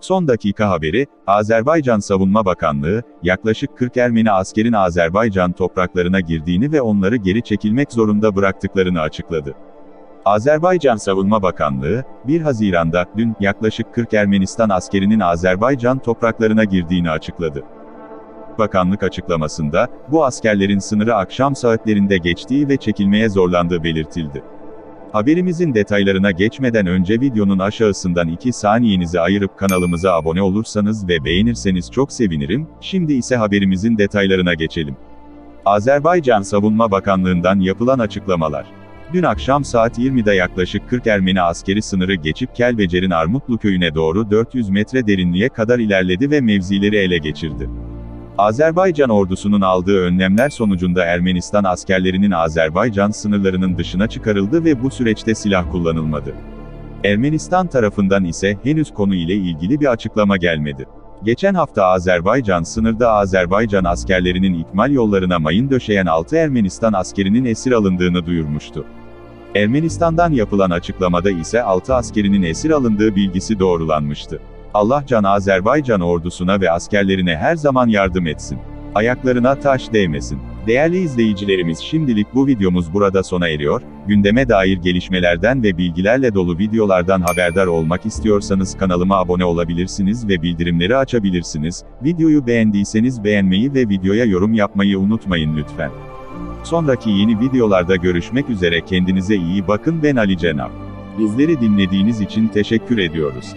Son dakika haberi, Azerbaycan Savunma Bakanlığı, yaklaşık 40 Ermeni askerin Azerbaycan topraklarına girdiğini ve onları geri çekilmek zorunda bıraktıklarını açıkladı. Azerbaycan Savunma Bakanlığı, 1 Haziran'da, dün, yaklaşık 40 Ermenistan askerinin Azerbaycan topraklarına girdiğini açıkladı. Bakanlık açıklamasında, bu askerlerin sınırı akşam saatlerinde geçtiği ve çekilmeye zorlandığı belirtildi. Haberimizin detaylarına geçmeden önce videonun aşağısından 2 saniyenizi ayırıp kanalımıza abone olursanız ve beğenirseniz çok sevinirim, şimdi ise haberimizin detaylarına geçelim. Azerbaycan Savunma Bakanlığı'ndan yapılan açıklamalar. Dün akşam saat 20'de yaklaşık 40 Ermeni askeri sınırı geçip Kelbecer'in Armutlu köyüne doğru 400 metre derinliğe kadar ilerledi ve mevzileri ele geçirdi. Azerbaycan ordusunun aldığı önlemler sonucunda Ermenistan askerlerinin Azerbaycan sınırlarının dışına çıkarıldı ve bu süreçte silah kullanılmadı. Ermenistan tarafından ise henüz konu ile ilgili bir açıklama gelmedi. Geçen hafta Azerbaycan sınırda Azerbaycan askerlerinin ikmal yollarına mayın döşeyen 6 Ermenistan askerinin esir alındığını duyurmuştu. Ermenistan'dan yapılan açıklamada ise 6 askerinin esir alındığı bilgisi doğrulanmıştı. Allah can Azerbaycan ordusuna ve askerlerine her zaman yardım etsin. Ayaklarına taş değmesin. Değerli izleyicilerimiz şimdilik bu videomuz burada sona eriyor. Gündeme dair gelişmelerden ve bilgilerle dolu videolardan haberdar olmak istiyorsanız kanalıma abone olabilirsiniz ve bildirimleri açabilirsiniz. Videoyu beğendiyseniz beğenmeyi ve videoya yorum yapmayı unutmayın lütfen. Sonraki yeni videolarda görüşmek üzere kendinize iyi bakın ben Ali Cenap. Bizleri dinlediğiniz için teşekkür ediyoruz.